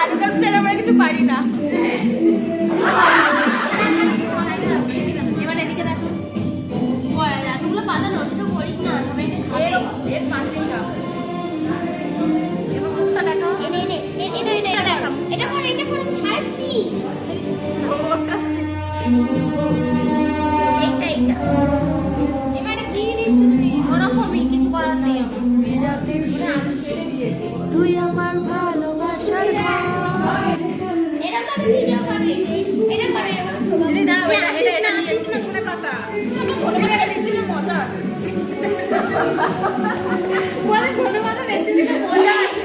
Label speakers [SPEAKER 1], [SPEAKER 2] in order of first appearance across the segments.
[SPEAKER 1] আলু চপ ছাড়া আমরা কিছু পারি না। এর এদিকে দেখো। বলে ধনে পাতা বেশি দিলে মজা আছে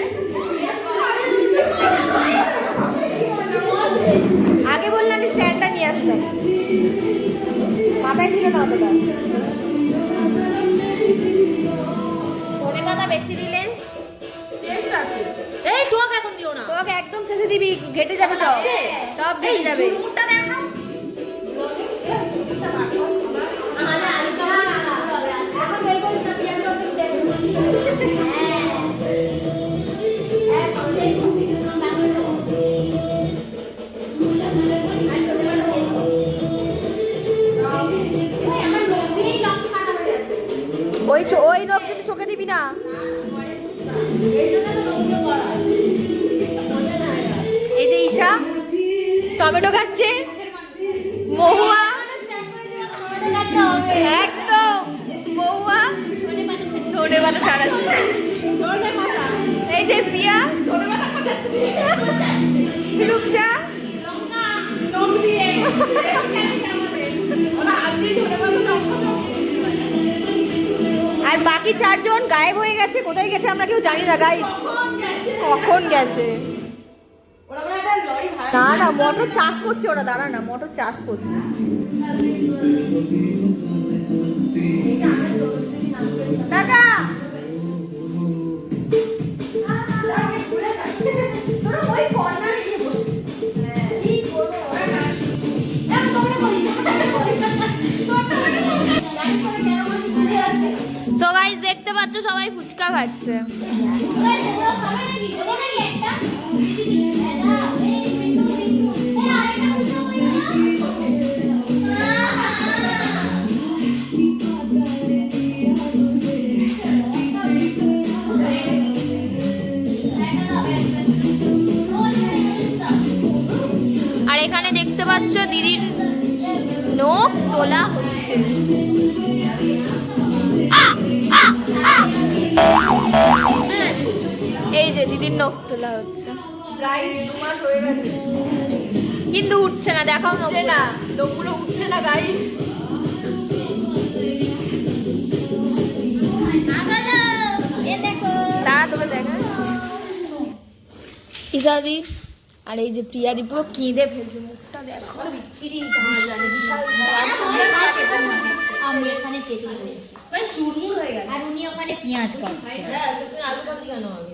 [SPEAKER 1] আগে বললাম আমি স্ট্যান্ডটা নিয়ে আসতাম। মাথায় ছিল না অতটা। ধনে পাতা বেশি দিলে? টেস্ট আছে।
[SPEAKER 2] এই টক এখন দিও না।
[SPEAKER 1] তোকে একদম শেষে দিবি ঘেটে যাবে সব। সব। ঘেটে যাবে। ওই ওই লোক কিন্তু চোখে দিবি না। এই যে ঈশা, টমেটো কাটছে। মহুয়া। একদম মহুয়া ধনে পাতা ছাড়াচ্ছে এই যে পিয়া রূপসা। আর বাকি চারজন গায়েব হয়ে গেছে কোথায় গেছে আমরা কেউ জানি না গাইস কখন গেছে? না না মোটর চাষ করছে ওরা দাঁড়া না মোটর চাষ করছে।
[SPEAKER 2] দেখতে পাচ্ছ সবাই ফুচকা খাচ্ছে। আর এখানে দেখতে পাচ্ছ দিদির নখ তোলা হচ্ছে। এই যে দিদির নখ তোলা হচ্ছে। কিন্তু উঠছে না দেখাও নখ।
[SPEAKER 1] না উঠছে না
[SPEAKER 2] ইসাদি আর এই যে প্রিয়াদি পুরো কেঁদে ফেলছে মুখটা দেখো।
[SPEAKER 3] আমি এখানে কেটে
[SPEAKER 1] হয়ে গেছে।
[SPEAKER 3] আর উনি ওখানে পেঁয়াজ কাটছে
[SPEAKER 1] আলু কেন হবে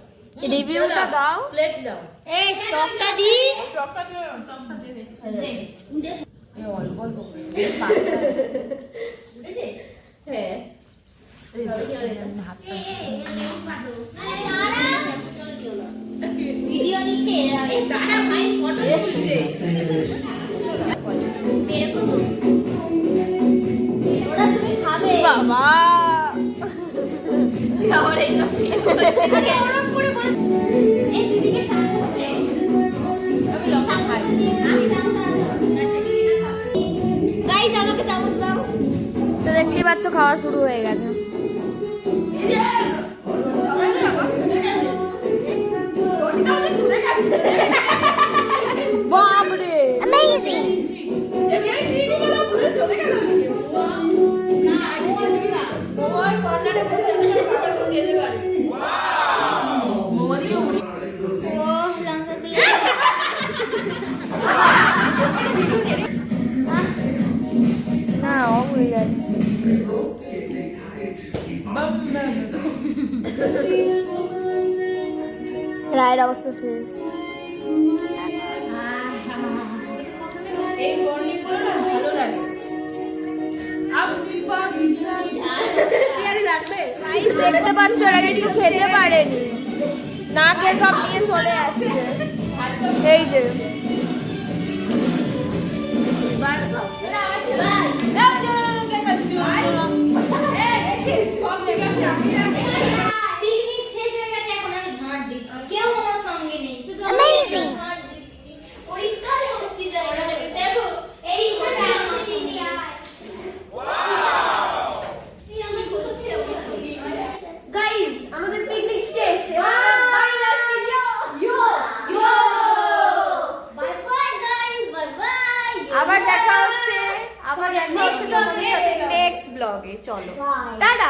[SPEAKER 2] রিভিউটা দাও।
[SPEAKER 1] প্লেট দাও
[SPEAKER 3] এই টকটা দি
[SPEAKER 1] টকটা দে টকটা দে এই অল্প অল্প হ্যাঁ।
[SPEAKER 3] ভিডিও নিচ্ছে এরা। দাঁড়া ভাই ফটো
[SPEAKER 1] এসেছে
[SPEAKER 3] এরকম ওরা তুমি খাবে।
[SPEAKER 2] বাবা।
[SPEAKER 1] আমার
[SPEAKER 2] খাওয়া শুরু হয়ে গেছে রায়ের অবস্থা শেষ। দেখতে পাচ্ছ এরা কিছু খেতে পারেনি। না খেয়ে সব নিয়ে চলে আসছে এই যে।
[SPEAKER 1] চলো।
[SPEAKER 3] টাটা।